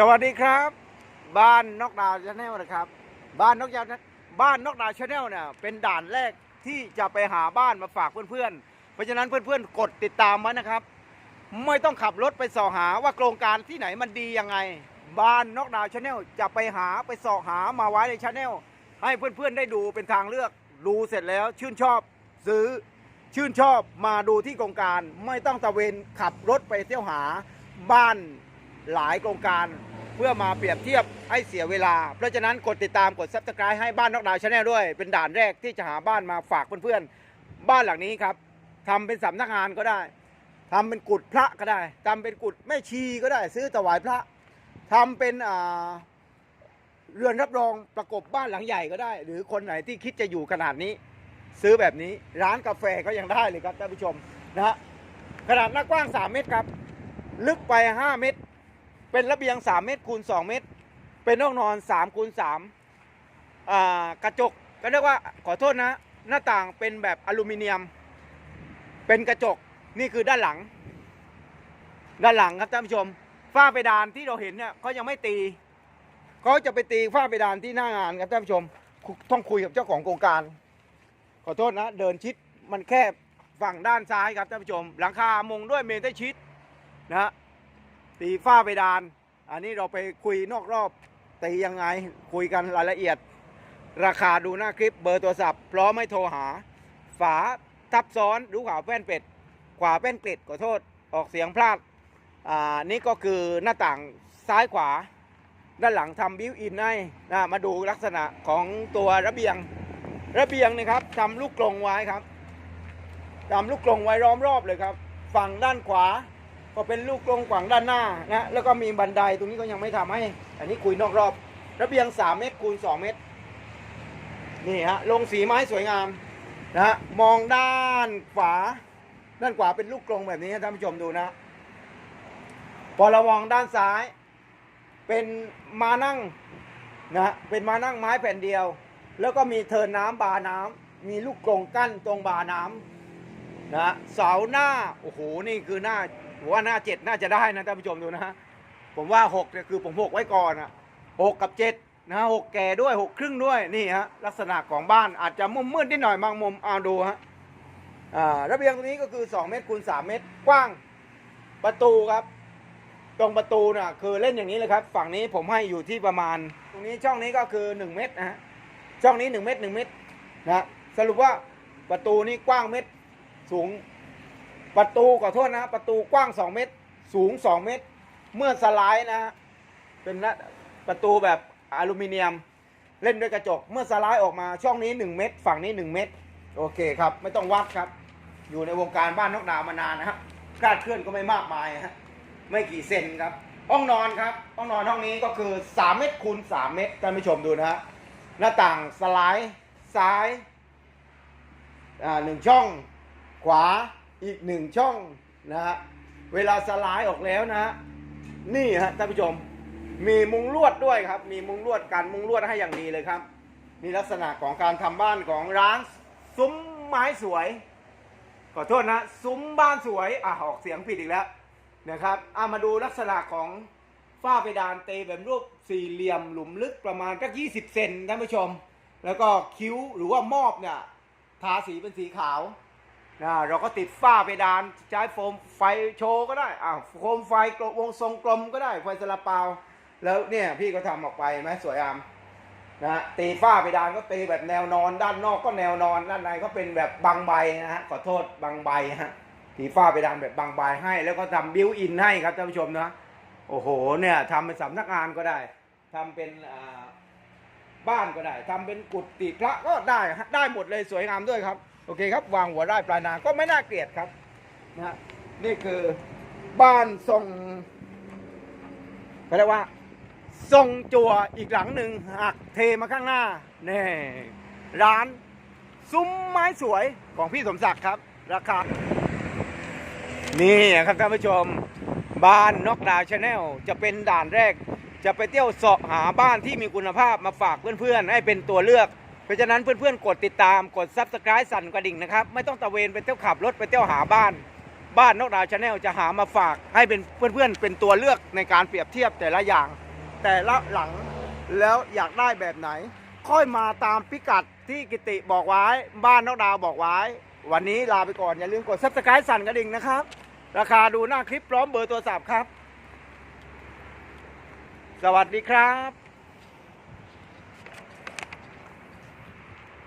สวัสดีครับ บ้านนกดาวชาแนลนะครับ บ้านนกดาวบ้านนกดาวชาแนลเนี่ยเป็นด่านแรกที่จะไปหาบ้านมาฝากเพื่อนๆ เพราะฉะนั้นเพื่อนๆ กดติดตามไว้นะครับ ไม่ต้องขับรถไปสอหาว่าโครงการที่ไหนมันดียังไง บ้านนกดาวชาแนลจะไปหาไปสอหามาไว้ในชาแนลให้เพื่อนๆได้ดูเป็นทางเลือกดูเสร็จแล้วชื่นชอบซื้อชื่นชอบมาดูที่โครงการ ไม่ต้องตะเวนขับรถไปเที่ยวหาบ้าน หลายโครงการเพื่อมาเปรียบเทียบให้เสียเวลา เพราะฉะนั้นกดติดตามกดซับสไคร b e ให้บ้านนอกดาวชาแนลด้วย เป็นด่านแรกที่จะหาบ้านมาฝากเพื่อนๆ บ้านหลังนี้ครับทำเป็นสำนักงานก็ได้ทำเป็นกุฏพระก็ได้ทำเป็นกุฏแม่ชีก็ได้ ซื้อถวายพระทำเป็นอ่าเรือนรับรองประกบบ้านหลังใหญ่ก็ได้ หรือคนไหนที่คิดจะอยู่ขนาดนี้ ซื้อแบบนี้ร้านกาแฟก็ยังได้เลยครับท่านผู้ชมนะฮะขนาดหน้ากว้าง 3 เมตรครับ ลึกไป 5 เมตร เป็นระเบียง 3 เมตรคูณ 2 เมตร เป็นห้องนอน3คูณ3กระจกก็เรียกว่าขอโทษนะ หน้าต่างเป็นแบบอลูมิเนียม เป็นกระจกนี่คือด้านหลัง ด้านหลังครับท่านผู้ชม ฝ้าเพดานที่เราเห็นเนี่ยเขายังไม่ตีเขาจะไปตีฝ้าเพดานที่หน้างานครับท่านผู้ชมต้องคุยกับเจ้าของโครงการ ขอโทษนะ เดินชิดมันแคบฝั่งด้านซ้ายครับท่านผู้ชม หลังคามงด้วยเมนเทอร์ชิดนะฮะ ตีฝ้าเพดาน อันนี้เราไปคุยนอกรอบตียังไงคุยกันรายละเอียด ราคาดูหน้าคลิปเบอร์โทรศัพท์พร้อมไม่โทรหา ฝาทับซ้อนดูขวาวแป้นเป็ด ขวาแป้นเกล็ดขอโทษออกเสียงพลาดอ่านี่ก็คือหน้าต่างซ้ายขวา ด้านหลังทำบิวอินให้นะมาดูลักษณะของตัวระเบียงระเบียงนี่ครับทำลูกกรงไว้ครับทำลูกกรงไว้ล้อมรอบเลยครับ ฝั่งด้านขวา ก็เป็นลูกกรงฝั่งด้านหน้านะแล้วก็มีบันไดตรงนี้ก็ยังไม่ทำให้ อันนี้คุยนอกรอบ ระเบียง 3 เมตรคูณ 2 เมตร นี่ฮะลงสีไม้สวยงามนะฮะมองด้านขวา ด้านขวาเป็นลูกกรงแบบนี้ท่านผู้ชมดูนะ พอเรามองด้านซ้าย เป็นมานั่งนะเป็นมานั่งไม้แผ่นเดียว แล้วก็มีเทินน้ำบาน้ำมีลูกกรงกั้นตรงบาน้ำนะฮะเสาหน้าโอ้โหนี่คือหน้า ผมว่าหน้าเจ็ดน่าจะได้นะท่านผู้ชมดูนะฮะผมว่าหกเนี่ยคือผมหกไว้ก่อนอะหกกับเจ็ดนะฮะหกแก่ด้วยหกครึ่งด้วยนี่ฮะลักษณะของบ้านอาจจะมุมมืดนิดหน่อยบางมุมเอาดูฮะอ่าระเบียงตรงนี้ก็คือ 2 เมตรคูณ3เมตรกว้างประตูครับ ตรงประตูน่ะคือเล่นอย่างนี้เลยครับ ฝั่งนี้ผมให้อยู่ที่ประมาณ ตรงนี้ช่องนี้ก็คือ 1 เมตรนะฮะช่องนี้ 1 เมตร 1 เมตรนะฮะสรุปว่าประตูนี้กว้างเมตรสูง ประตูขอโทษนะ ประตูกว้าง 2 เมตร สูง 2 เมตร เมื่อสไลด์นะเป็นประตูแบบอลูมิเนียมเล่นด้วยกระจก เมื่อสไลด์ออกมาช่องนี้ 1 เมตร ฝั่งนี้ 1 เมตร โอเคครับ ไม่ต้องวัดครับ อยู่ในวงการบ้านนกดาวมานานนะฮะคลาดเคลื่อนก็ไม่มากมายฮะไม่กี่เซนครับ ห้องนอนครับ ห้องนอนห้องนี้ก็คือ 3 เมตรคูณ3เมตรท่านผู้ชมดูนะฮะหน้าต่างสไลด์ซ้ายอ่าหนึ่งช่องขวา อีกหนึ่งช่องนะฮะเวลาสลด์ออกแล้วนะฮะนี่ฮะท่านผู้ชมมีมุงลวดด้วยครับ มีมุงลวดกันมุงลวดให้อย่างดีเลยครับนี่ลักษณะของการทำบ้านของร้านซุ้มไม้สวยขอโทษนะซุ้มบ้านสวยอะออกเสียงผิดอีกแล้วนะครับอามาดูลักษณะของฝ้าเพดานเตแบบรูปสี่เหลี่ยมหลุมลึกประมาณก็20เซนท่านผู้ชม แล้วก็คิ้วหรือว่า มอบเนี่ยทาสีเป็นสีขาว นะเราก็ติดฝ้าเพดานใช้โฟมไฟโชว์ก็ได้อ่าโฟมไฟกลมวงทรงกลมก็ได้ ไฟสลับเปาแล้วเนี่ยพี่ก็ทำออกไปไหมสวยงามนะตีฝ้าเพดานก็ตีแบบแนวนอน ด้านนอกก็แนวนอน ด้านในก็เป็นแบบบางใบนะฮะขอโทษบางใบฮะสีฟ้าไปดานแบบบางใบให้ แล้วก็ทำบิวอินให้ครับท่านผู้ชมนะโอ้โหเนี่ยทำเป็นสำนักงานก็ได้ทำเป็นอ่าบ้านก็ได้ทำเป็นกุฏิพระก็ได้ได้หมดเลยสวยงามด้วยครับ โอเคครับ วางหัวได้ปลายนาก็ไม่น่าเกลียดครับนะนี่คือบ้านทรงเขาเรียกว่าทรงจัวอีกหลังหนึ่งหักเทมาข้างหน้านี่ร้านซุ้มไม้สวยของพี่สมศักดิ์ครับ ราคา นี่ครับท่านผู้ชม บ้านนกดาวชาแนลจะเป็นด่านแรก จะไปเที่ยวเสาะหาบ้านที่มีคุณภาพมาฝากเพื่อนๆ ให้เป็นตัวเลือก เพราะฉะนั้นเพื่อนๆกดติดตามกดซับสไคร b e สั่นกระดิ่งนะครับ ไม่ต้องตะเวนไปเที่ยวขับรถไปเที่ยวหาบ้าน บ้านนกดาวชาแนลจะหามาฝากให้เป็นเพื่อนๆเป็นตัวเลือกในการเปรียบเทียบแต่ละอย่าง แต่ละหลังแล้วอยากได้แบบไหน ค่อยมาตามพิกัดที่กิติบอกไว้ บ้านนกดาวบอกไว้ วันนี้ลาไปก่อนอย่าลืมกดซับสไคร b e สั่นกระดิ่งนะครับ ราคาดูหน้าคลิปพร้อมเบอร์ตัวสัพท์ครับ สวัสดีครับ